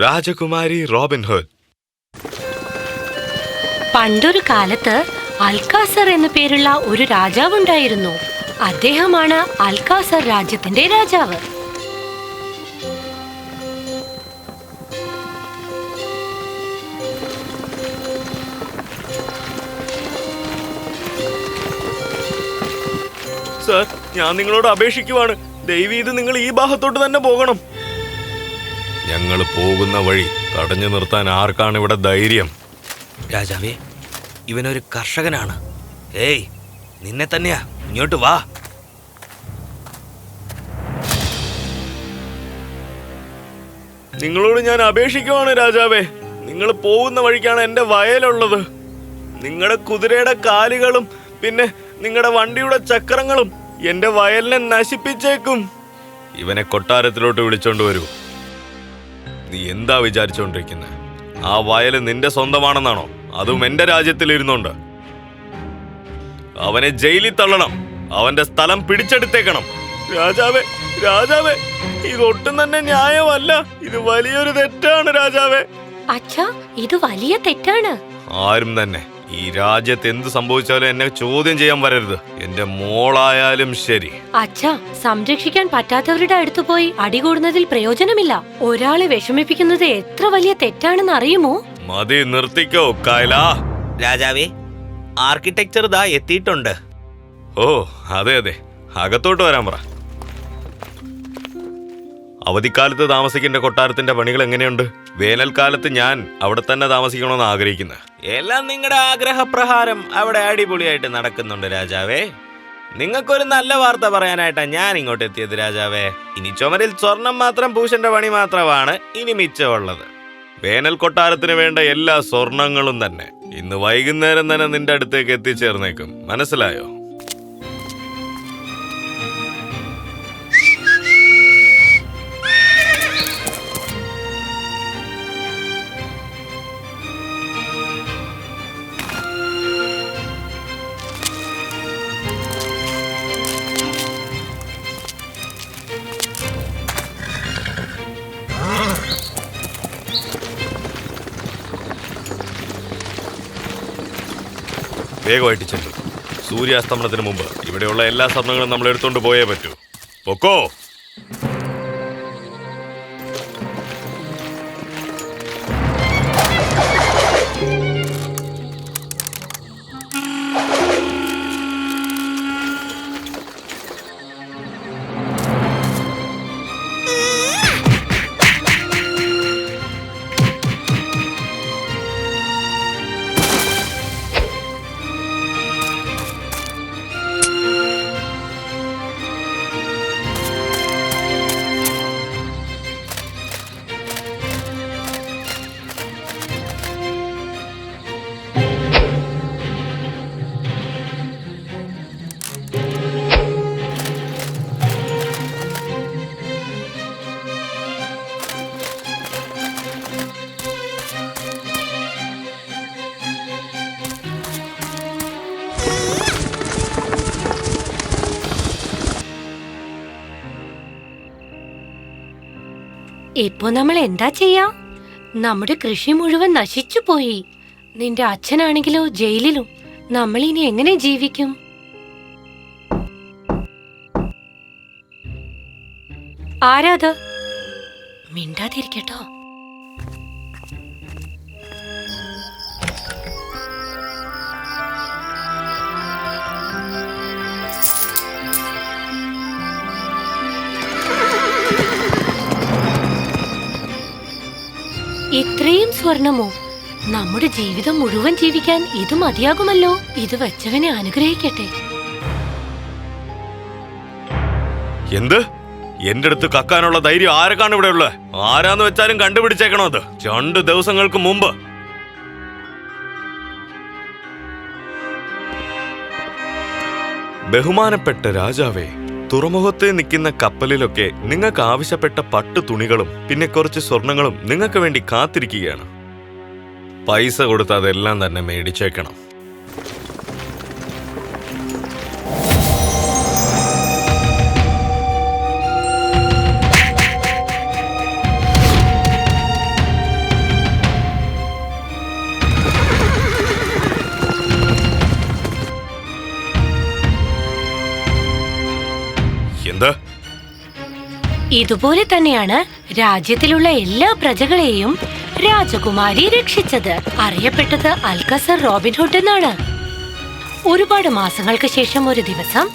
രാജകുമാരി റോബിൻഹുഡ് പണ്ടൊരു കാലത്ത് അൽക്കാസർ എന്ന പേരുള്ള ഒരു രാജാവുണ്ടായിരുന്നു. അദ്ദേഹമാണ് അൽക്കാസർ രാജ്യത്തിന്റെ രാജാവ്. സർ ഞാൻ നിങ്ങളോട് അപേക്ഷിക്കുവാണ്. ഇത് നിങ്ങൾ ഈ ഭാഗത്തോട്ട് തന്നെ പോകണം. ഞങ്ങൾ പോകുന്ന വഴി തടഞ്ഞു നിർത്താൻ ആർക്കാണ് ഇവിടെ ധൈര്യം? രാജാവേ ഇവനൊരു കർഷകനാണ്. ഏയ് നിന്നെ തന്നെയാ. ഇങ്ങോട്ട് വാ. നിങ്ങളോട് ഞാൻ അപേക്ഷിക്കുവാണ് രാജാവേ. നിങ്ങൾ പോകുന്ന വഴിക്കാണ് എന്റെ വയലുള്ളത്. നിങ്ങളുടെ കുതിരയുടെ കാലുകളും പിന്നെ നിങ്ങളുടെ വണ്ടിയുടെ ചക്രങ്ങളും എന്റെ വയലിനെ നശിപ്പിച്ചേക്കും. ഇവനെ കൊട്ടാരത്തിലോട്ട് വിളിച്ചോണ്ട് വരൂ. നീ എന്താ വിചാരിച്ചോണ്ടിരിക്കുന്നത് ആ വയൽ നിന്റെ സ്വന്തമാണെന്നാണോ? അതും എന്റെ രാജ്യത്തിൽ ഇരുന്നോണ്ട് അവനെ ജയിലിൽ തള്ളണം. അവന്റെ സ്ഥലം പിടിച്ചെടുത്തേക്കണം. രാജാവേ രാജാവേ ഇതൊട്ടും തന്നെ ന്യായമല്ല. ഇത് വലിയൊരു തെറ്റാണ് രാജാവേ. അച്ഛാ ഇത് വലിയ തെറ്റാണ്. ആരും തന്നെ ഈ രാജ്യത്ത് എന്ത് സംഭവിച്ചാലും എന്നെ ചോദ്യം ചെയ്യാൻ വരരുത്. എന്റെ മോളായാലും ശരി. അച്ഛാ സംരക്ഷിക്കാൻ പറ്റാത്തവരുടെ അടുത്ത് പോയി അടികൂടുന്നതിൽ പ്രയോജനമില്ല. ഒരാളെ വിഷമിപ്പിക്കുന്നത് എത്ര വലിയ തെറ്റാണെന്ന് അറിയുമോ? മതി നിർത്തിക്കോ കൈല. രാജാവേ ആർക്കിടെക്ചർ ദാ എത്തിയിട്ടുണ്ട്. ഓ അതെ അതെ. അകത്തോട്ട് വരാൻ പറ. അവധിക്കാലത്ത് താമസിക്കേണ്ട കൊട്ടാരത്തിന്റെ പണികൾ എങ്ങനെയുണ്ട്? വേനൽക്കാലത്ത് ഞാൻ അവിടെ തന്നെ താമസിക്കണമെന്ന് ആഗ്രഹിക്കുന്നത്. എല്ലാം നിങ്ങളുടെ ആഗ്രഹപ്രകാരം അവിടെ അടിപൊളിയായിട്ട് നടക്കുന്നുണ്ട് രാജാവേ. നിങ്ങൾക്കൊരു നല്ല വാർത്ത പറയാനായിട്ടാ ഞാൻ ഇങ്ങോട്ട് എത്തിയത് രാജാവേ. ഇനി ചുമരിൽ സ്വർണം മാത്രം പൂശന്റെ പണി മാത്രമാണ് ഇനി മിച്ചമുള്ളത്. വേനൽ കൊട്ടാരത്തിന് വേണ്ട എല്ലാ സ്വർണങ്ങളും തന്നെ. ഇന്ന് വൈകുന്നേരം തന്നെ നിന്റെ അടുത്തേക്ക് എത്തിച്ചേർന്നേക്കും. മനസ്സിലായോ? വേഗമായിട്ട് ചെല്ലും. സൂര്യാസ്തമനത്തിന് മുമ്പ് ഇവിടെയുള്ള എല്ലാ സ്വർണങ്ങളും നമ്മൾ എടുത്തുകൊണ്ട് പോയേ പറ്റൂ. പൊക്കോ? ഇപ്പൊ നമ്മൾ എന്താ ചെയ്യാ? നമ്മുടെ കൃഷി മുഴുവൻ നശിച്ചു പോയി. നിന്റെ അച്ഛനാണെങ്കിലോ ജയിലിലും. നമ്മൾ ഇനി എങ്ങനെ ജീവിക്കും? ആരാത്? മിണ്ടാതിരിക്കട്ടോ. ഇത്രയും സ്വർണമോ? നമ്മുടെ ജീവിതം മുഴുവൻ ജീവിക്കാൻ ഇത് മതിയാകുമല്ലോ. ഇത് വെച്ചവനെ അനുഗ്രഹിക്കട്ടെ. എന്ത്? എന്റെ അടുത്ത് കക്കാനുള്ള ധൈര്യം ആരൊക്കെയാണ് ഇവിടെ ഉള്ളത്? ആരാന്ന് വെച്ചാലും കണ്ടുപിടിച്ചേക്കണോ അത്? രണ്ട് ദിവസങ്ങൾക്ക് മുമ്പ്. ബഹുമാനപ്പെട്ട രാജാവേ തുറമുഖത്തെ നിൽക്കുന്ന കപ്പലിലൊക്കെ നിങ്ങൾക്ക് ആവശ്യപ്പെട്ട പട്ടു തുണികളും പിന്നെ കുറച്ച് സ്വർണങ്ങളും നിങ്ങൾക്ക് വേണ്ടി കാത്തിരിക്കുകയാണ്. പൈസ കൊടുത്ത് അതെല്ലാം തന്നെ മേടിച്ചേക്കണം. എന്ത് ഇതുപോലെ തന്നെയാണ് രാജ്യത്തിലുള്ള എല്ലാ പ്രജകളെയും രാജകുമാരി രക്ഷിച്ചത്. അറിയപ്പെട്ടത് അൽക്കസർ റോബിൻഹുഡ് എന്നാണ്. ഒരുപാട് മാസങ്ങൾക്ക് ശേഷം ഒരു ദിവസം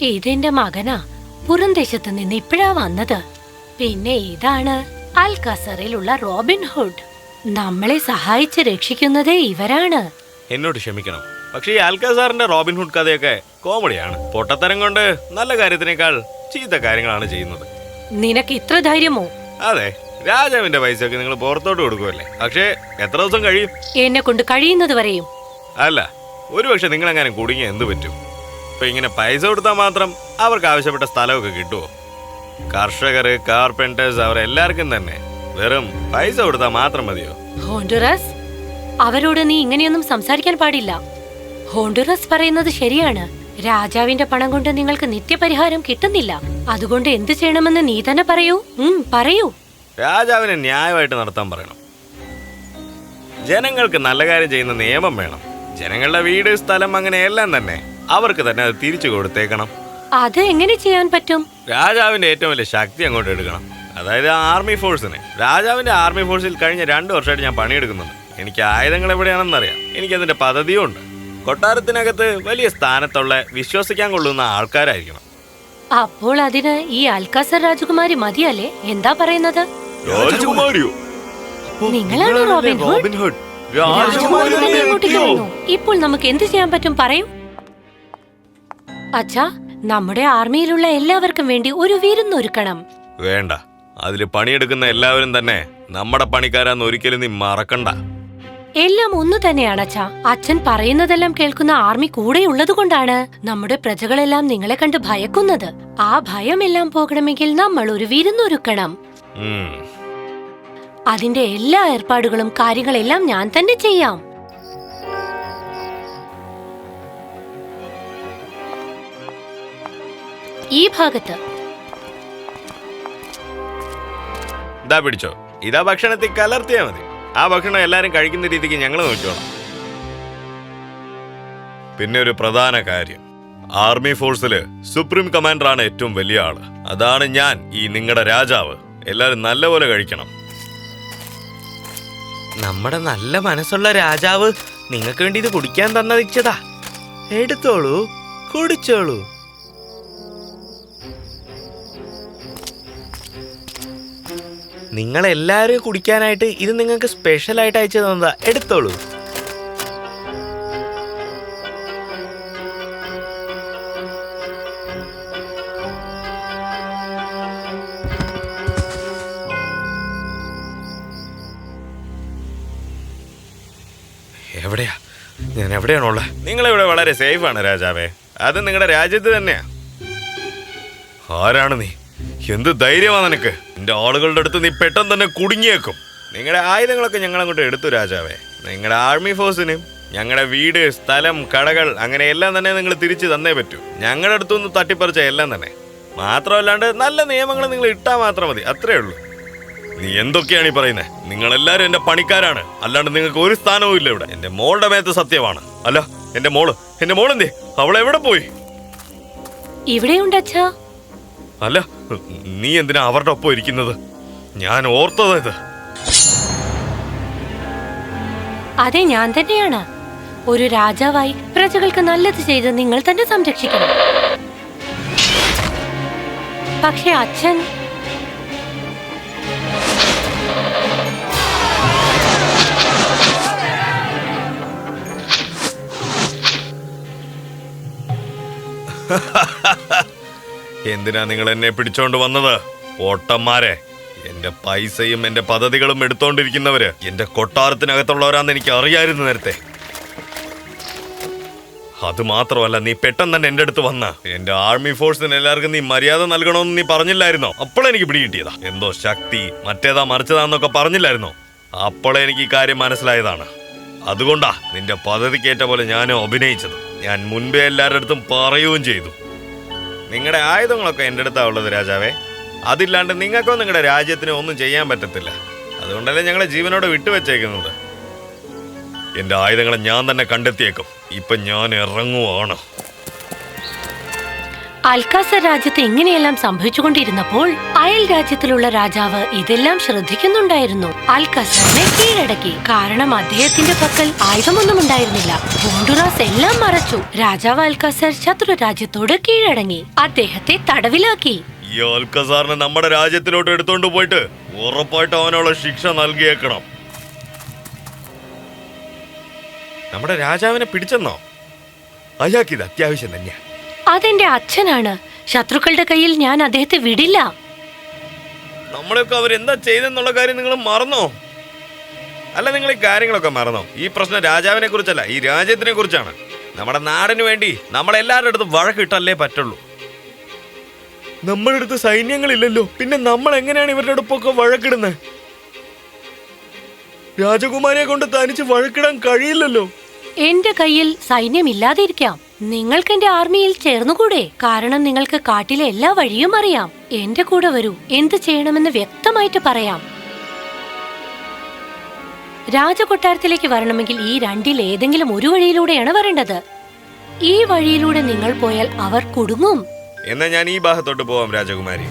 ഇതെന്റെ മകനാ പുറംദേശത്ത് നിന്ന് ഇപ്പോഴാ വന്നത്. പിന്നെ ഇതാണ് അൽക്കസറിലുള്ള റോബിൻഹുഡ്. നമ്മളെ സഹായിച്ച് രക്ഷിക്കുന്നതേ ഇവരാണ്. എന്നോട് ക്ഷമിക്കണം. പക്ഷേ ഈ ആൽക്കാസാറിന്റെ റോബിൻഹുഡ് കഥയൊക്കെ കോമഡിയാണ്. പൊട്ടത്തരം കൊണ്ട് നല്ല കാര്യത്തിനേക്കാൾ ചീത്ത കാര്യങ്ങളാണ് ചെയ്യുന്നത്. നിനക്ക് ഇത്ര ധൈര്യമോ? അതെ രാജാവിന്റെ പൈസയൊക്കെ നിങ്ങൾ പുറത്തോട്ട് കൊടുക്കുമല്ലേ പക്ഷേ എത്ര ദിവസം കഴിയും? എന്നെ കൊണ്ട് കഴിയുന്നത് വരെയും. അല്ല ഒരു പക്ഷെ നിങ്ങൾ അങ്ങനെ കുടുങ്ങി എന്ത് പറ്റും? ഇപ്പൊ ഇങ്ങനെ പൈസ കൊടുത്താൽ മാത്രം അവർക്ക് ആവശ്യപ്പെട്ട സ്ഥലമൊക്കെ കിട്ടുമോ കർഷകർ കാർപ്പന്റേഴ്സ് അവരെല്ലാവർക്കും തന്നെ വെറും പൈസ കൊടുത്താൽ മാത്രം മതിയോ? ഹോണ്ടുറസ് അവരോട് നീ ഇങ്ങനെയൊന്നും സംസാരിക്കാൻ പാടില്ല. ഹോണ്ടുറസ് പറയുന്നത് ശരിയാണ്. രാജാവിന്റെ പണം കൊണ്ട് നിങ്ങൾക്ക് നിത്യപരിഹാരം കിട്ടുന്നില്ല. അതുകൊണ്ട് എന്ത് ചെയ്യണമെന്ന് നീ തന്നെ പറയൂ. പറയൂ. രാജാവിനെ ന്യായമായിട്ട് നടത്താൻ പറയണം. ജനങ്ങൾക്ക് നല്ല കാര്യം ചെയ്യുന്ന നിയമം വേണം. ജനങ്ങളുടെ വീട് സ്ഥലം അങ്ങനെ എല്ലാം തന്നെ അവർക്ക് തന്നെ അത് തിരിച്ചു കൊടുത്തേക്കണം. അത് എങ്ങനെ ചെയ്യാൻ പറ്റും? രാജാവിന്റെ ഏറ്റവും വലിയ ശക്തി അങ്ങോട്ട് എടുക്കണം. അതായത് ആർമി ഫോഴ്സിനെ. രാജാവിന്റെ ആർമി ഫോഴ്സിൽ കഴിഞ്ഞ രണ്ടു വർഷമായിട്ട് ഞാൻ പണിയെടുക്കുന്നുണ്ട്. എനിക്ക് ആയുധങ്ങൾ എവിടെയാണെന്നറിയാം. എനിക്ക് അതിന്റെ പദ്ധതിയും ഉണ്ട് കൊട്ടാരത്തിനകത്ത് വലിയ സ്ഥാനത്തുള്ള വിശ്വസിക്കാൻ കൊള്ളുന്ന ആൾക്കാരായിരിക്കണം. അപ്പോൾ അതിന് ഈ അൽക്കാസർ രാജകുമാരി മതിയല്ലേ? എന്താ പറയുന്നത്? രാജകുമാരിയോ? നിങ്ങളാണ് റോബിൻ ഹുഡ്? Robin hood? രാജകുമാരി തന്നെ ഇങ്ങോട്ടേക്ക് വന്നു. ഇപ്പോൾ നമുക്ക് എന്ത് ചെയ്യാൻ പറ്റും പറയൂ. അച്ഛാ നമ്മുടെ ആർമിയിലുള്ള എല്ലാവർക്കും വേണ്ടി ഒരു വിരുന്നൊരുക്കണം വേണ്ട. അതിൽ പണിയെടുക്കുന്ന എല്ലാവരും തന്നെ നമ്മുടെ പണിക്കാരാന്ന് ഒരിക്കലും നീ മറക്കണ്ട. എല്ലാം ഒന്നു തന്നെയാണ് അച്ഛാ. അച്ഛൻ പറയുന്നതെല്ലാം കേൾക്കുന്ന ആർമി കൂടെയുള്ളത് കൊണ്ടാണ് നമ്മുടെ പ്രജകളെല്ലാം നിങ്ങളെ കണ്ട് ഭയക്കുന്നത്. ആ ഭയമെല്ലാം പോകണമെങ്കിൽ നമ്മൾ ഒരു വിരുന്നൊരുക്കണം. അതിന്റെ എല്ലാ ഏർപ്പാടുകളും കാര്യങ്ങളെല്ലാം ഞാൻ തന്നെ ചെയ്യാം. ഈ ഭാഗത്ത്. ഇതാ പിടിച്ചോ. ഇതാ ഭക്ഷണത്തിൽ കലർത്തിയാ മതി. ആ ഭക്ഷണം എല്ലാരും കഴിക്കുന്ന രീതിക്ക് ഞങ്ങൾ നോക്കിക്കോളാം. പിന്നെ ഒരു പ്രധാന കാര്യം. ആർമി ഫോഴ്സിൽ സുപ്രീം കമാൻഡറാണ് ഏറ്റവും വലിയ ആൾ. അതാണ് ഞാൻ ഈ നിങ്ങളുടെ രാജാവ്. എല്ലാരും നല്ലപോലെ കഴിക്കണം. നമ്മുടെ നല്ല മനസ്സുള്ള രാജാവ് നിങ്ങൾക്ക് വേണ്ടി ഇത് കുടിക്കാൻ തന്നതിച്ചതാ എടുത്തോളൂ കുടിച്ചോളൂ. നിങ്ങൾ എല്ലാവരും കുടിക്കാനായിട്ട് ഇത് നിങ്ങൾക്ക് സ്പെഷ്യൽ ആയിട്ട് അയച്ചു തന്നതാ. എടുത്തോളൂ. എവിടെയാ? ഞാൻ എവിടെയാണുള്ളത് നിങ്ങളിവിടെ വളരെ സേഫ് ആണ് രാജാവേ. അത് നിങ്ങളുടെ രാജ്യത്ത് തന്നെയാ. ആരാണ് നീ? എന്ത് ധൈര്യമാണ് നിനക്ക്? നിന്റെ ആളുകളുടെ അടുത്ത് നീ പെട്ടെന്ന് തന്നെ കുടുങ്ങിയേക്കും. നിങ്ങളുടെ ആയുധങ്ങളൊക്കെ ഞങ്ങൾ അങ്ങോട്ട് എടുത്തു രാജാവേ. നിങ്ങളുടെ ആർമി ഫോഴ്സിനും ഞങ്ങളുടെ വീട് സ്ഥലം കടകൾ അങ്ങനെ എല്ലാം തന്നെ നിങ്ങൾ തിരിച്ചു തന്നേ പറ്റൂ. ഞങ്ങളുടെ അടുത്തുനിന്ന് തട്ടിപ്പറിച്ച എല്ലാം തന്നെ. മാത്രമല്ലാണ്ട് നല്ല നിയമങ്ങൾ നിങ്ങൾ ഇട്ടാൽ മാത്രം മതി. അത്രേ ഉള്ളൂ. നീ എന്തൊക്കെയാണ് ഈ പറയുന്നത് നിങ്ങളെല്ലാവരും എന്റെ പണിക്കാരാണ്. അല്ലാണ്ട് നിങ്ങൾക്ക് ഒരു സ്ഥാനവും ഇല്ല ഇവിടെ. എന്റെ മോളുടെ മേത്ത് സത്യമാണ്. അല്ല എന്റെ മോൾ. എന്റെ മോളെന്തേ? അവളെവിടെ എവിടെ പോയി? ഇവിടെയുണ്ട് അച്ഛാ. അല്ല നീ എന്തിനാ അവരുടെ ഒപ്പം ഇരിക്കുന്നത്? ഞാൻ ഓർത്തത് ഇത്. അതെ ഞാൻ തന്നെയാണ്. ഒരു രാജാവായി പ്രജകൾക്ക് നല്ലത് ചെയ്ത് നിങ്ങൾ തന്നെ സംരക്ഷിക്കണം. പക്ഷെ അച്ഛൻ എന്തിനാ നിങ്ങൾ എന്നെ പിടിച്ചോണ്ട് വന്നത്? ഓട്ടന്മാരെ എന്റെ പൈസയും എന്റെ പദ്ധതികളും എടുത്തോണ്ടിരിക്കുന്നവര് എന്റെ കൊട്ടാരത്തിനകത്തുള്ളവരാന്ന് എനിക്ക് അറിയായിരുന്നു നേരത്തെ. അത് മാത്രമല്ല നീ പെട്ടെന്ന് തന്നെ എന്റെ അടുത്ത് വന്ന എന്റെ ആർമി ഫോഴ്സിന് എല്ലാവർക്കും നീ മര്യാദ നൽകണമെന്ന് നീ പറഞ്ഞില്ലായിരുന്നോ? അപ്പോഴെനിക്ക് പിടികിട്ടിയതാ. എന്തോ ശക്തി മറ്റേതാ മറിച്ചതാന്നൊക്കെ പറഞ്ഞില്ലായിരുന്നോ? അപ്പോഴേ എനിക്ക് ഈ കാര്യം മനസ്സിലായതാണ്. അതുകൊണ്ടാ നിന്റെ പദ്ധതിക്കേറ്റ പോലെ ഞാനും അഭിനയിച്ചത്. ഞാൻ മുൻപേ എല്ലാവരുടെ അടുത്തും പറയുകയും ചെയ്തു. നിങ്ങളുടെ ആയുധങ്ങളൊക്കെ എന്റെ അടുത്താ ഉള്ളത് രാജാവേ. അതില്ലാണ്ട് നിങ്ങൾക്കോ നിങ്ങളുടെ രാജ്യത്തിനോ ഒന്നും ചെയ്യാൻ പറ്റത്തില്ല. അതുകൊണ്ടല്ലേ ഞങ്ങളെ ജീവനോട് വിട്ടുവെച്ചേക്കുന്നത്. എന്റെ ആയുധങ്ങളെ ഞാൻ തന്നെ കണ്ടെത്തിയേക്കും. ഇപ്പം ഞാൻ ഇറങ്ങുവാണ്. അൽക്കാസർ രാജ്യത്ത് ഇങ്ങനെയെല്ലാം സംഭവിച്ചുകൊണ്ടിരുന്നപ്പോൾ അയൽ രാജ്യത്തിലുള്ള രാജാവ് ഇതെല്ലാം ശ്രദ്ധിക്കുന്നുണ്ടായിരുന്നു. അൽക്കസറിനെ കീഴടക്കി. കാരണം അദ്ദേഹത്തിന്റെ പക്കൽ ആയുധമൊന്നും ഉണ്ടായിരുന്നില്ല. ഹോണ്ടുറാസ് എല്ലാം മറച്ചു. രാജാവ് അൽക്കാസർ ശത്രു രാജ്യത്തോട് കീഴടങ്ങി. അദ്ദേഹത്തെ തടവിലാക്കി. ഈ അൽക്കസാറിനെ നമ്മുടെ രാജ്യത്തിലോട്ട് എടുത്തോണ്ട് പോയിട്ട് ഉറപ്പായിട്ട് അവനുള്ള ശിക്ഷ നൽകിയേക്കണം. നമ്മുടെ രാജാവിനെ പിടിച്ചെന്നോ? അയാൾക്ക് ഇത് അത്യാവശ്യം തന്നെയാ. അതെന്റെ അച്ഛനാണ്. ശത്രുക്കളുടെ കയ്യിൽ ഞാൻ അദ്ദേഹത്തെ വിടില്ല. നമ്മളെയൊക്കെ അവരെന്താ ചെയ്തെന്നുള്ള കാര്യം നിങ്ങൾ മറന്നോ? അല്ല നിങ്ങൾ ഈ കാര്യങ്ങളൊക്കെ മറന്നോ? ഈ പ്രശ്നം രാജാവിനെ കുറിച്ചല്ല ഈ രാജ്യത്തിനെ കുറിച്ചാണ്. നമ്മുടെ നാടിന് വേണ്ടി നമ്മളെല്ലാവരുടെ അടുത്തും വഴക്കിട്ടല്ലേ പറ്റുള്ളൂ. നമ്മുടെ അടുത്ത് സൈന്യങ്ങളില്ലല്ലോ. പിന്നെ നമ്മൾ എങ്ങനെയാണ് ഇവരുടെ അടുപ്പൊക്കെ വഴക്കിടുന്നത്? രാജകുമാരിയെ കൊണ്ട് തനിച്ച് വഴക്കിടാൻ കഴിയില്ലല്ലോ. എന്റെ കയ്യിൽ സൈന്യമില്ലാതിരിക്കാം. നിങ്ങൾക്ക് എന്റെ ആർമിയിൽ ചേർന്നുകൂടെ? കാരണം നിങ്ങൾക്ക് കാട്ടിലെ എല്ലാ വഴിയും അറിയാം. എന്റെ കൂടെ വരൂ. എന്ത് ചെയ്യണമെന്ന് വ്യക്തമായിട്ട് പറയാം. രാജകൊട്ടാരത്തിലേക്ക് വരണമെങ്കിൽ ഈ രണ്ടിൽ ഏതെങ്കിലും ഒരു വഴിയിലൂടെയാണ് വരേണ്ടത്. ഈ വഴിയിലൂടെ നിങ്ങൾ പോയാൽ അവർ കുടുങ്ങും. എന്നാ ഞാൻ ഈ ഭാഗത്തോട്ട് പോവാം രാജകുമാരി.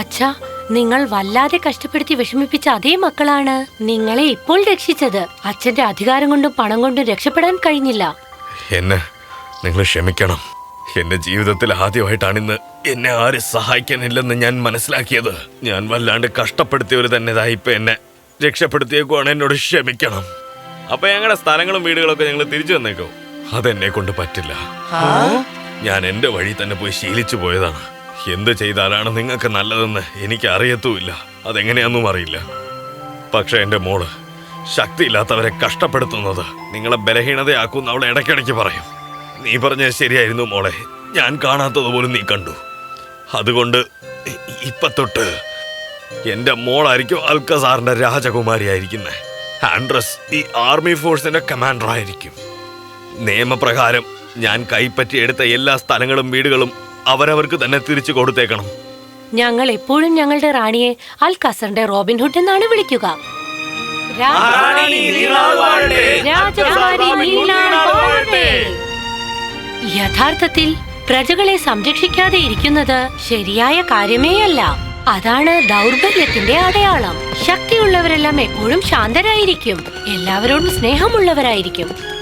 അച്ഛാ നിങ്ങൾ വല്ലാതെ കഷ്ടപ്പെടുത്തി വിഷമിപ്പിച്ച അതേ മക്കളാണ് നിങ്ങളെ ഇപ്പോൾ രക്ഷിച്ചത്. അച്ഛന്റെ അധികാരം കൊണ്ടും പണം കൊണ്ടും രക്ഷപ്പെടാൻ കഴിഞ്ഞില്ല. എന്നെ നിങ്ങൾ ക്ഷമിക്കണം. എന്റെ ജീവിതത്തിൽ ആദ്യമായിട്ടാണ് ഇന്ന് എന്നെ ആരും സഹായിക്കാനില്ലെന്ന് ഞാൻ മനസ്സിലാക്കിയത്. ഞാൻ വല്ലാണ്ട് കഷ്ടപ്പെടുത്തിയവർ തന്നെ ഇപ്പൊ എന്നെ രക്ഷപ്പെടുത്തിയേക്കുവാണ് എന്നോട് ക്ഷമിക്കണം. അപ്പൊ ഞങ്ങളുടെ സ്ഥലങ്ങളും വീടുകളൊക്കെ ഞങ്ങൾ തിരിച്ചു വന്നേക്കോ അതെന്നെ കൊണ്ട് പറ്റില്ല. ഞാൻ എന്റെ വഴി തന്നെ പോയി ശീലിച്ചു പോയതാണ്. എന്ത് ചെയ്താലാണ് നിങ്ങൾക്ക് നല്ലതെന്ന് എനിക്ക് അറിയത്തുമില്ല അതെങ്ങനെയാന്നും അറിയില്ല. പക്ഷേ എന്റെ മോൾ ശക്തിയില്ലാത്തവരെ കഷ്ടപ്പെടുത്തുന്നത് നിങ്ങളെ ബലഹീനതയാക്കുന്ന അവളെ ഇടയ്ക്കിടയ്ക്ക് പറയും. നീ പറഞ്ഞത് ശരിയായിരുന്നു മോളെ. ഞാൻ കാണാത്തത് പോലും നീ കണ്ടു. അതുകൊണ്ട് ഇപ്പൊ തൊട്ട് എന്റെ മോളായിരിക്കും രാജകുമാരി ആയിരിക്കുന്നത് ആൻഡ്രസ് ഈ ആർമി ഫോഴ്സിന്റെ കമാൻഡർ ആയിരിക്കും നിയമപ്രകാരം ഞാൻ കൈപ്പറ്റി എടുത്ത എല്ലാ സ്ഥലങ്ങളും വീടുകളും അവരവർക്ക് തന്നെ തിരിച്ചു കൊടുത്തേക്കണം. ഞങ്ങൾ എപ്പോഴും ഞങ്ങളുടെ റാണിയെ അൽ കസറിന്റെ റോബിൻഹുഡ് എന്നാണ് വിളിക്കുക. യഥാർത്ഥത്തിൽ പ്രജകളെ സംരക്ഷിക്കാതെ ഇരിക്കുന്നത് ശരിയായ കാര്യമേയല്ല അതാണ് ദൗർബല്യത്തിന്റെ അടയാളം. ശക്തിയുള്ളവരെല്ലാം എപ്പോഴും ശാന്തരായിരിക്കും. എല്ലാവരോടും സ്നേഹമുള്ളവരായിരിക്കും.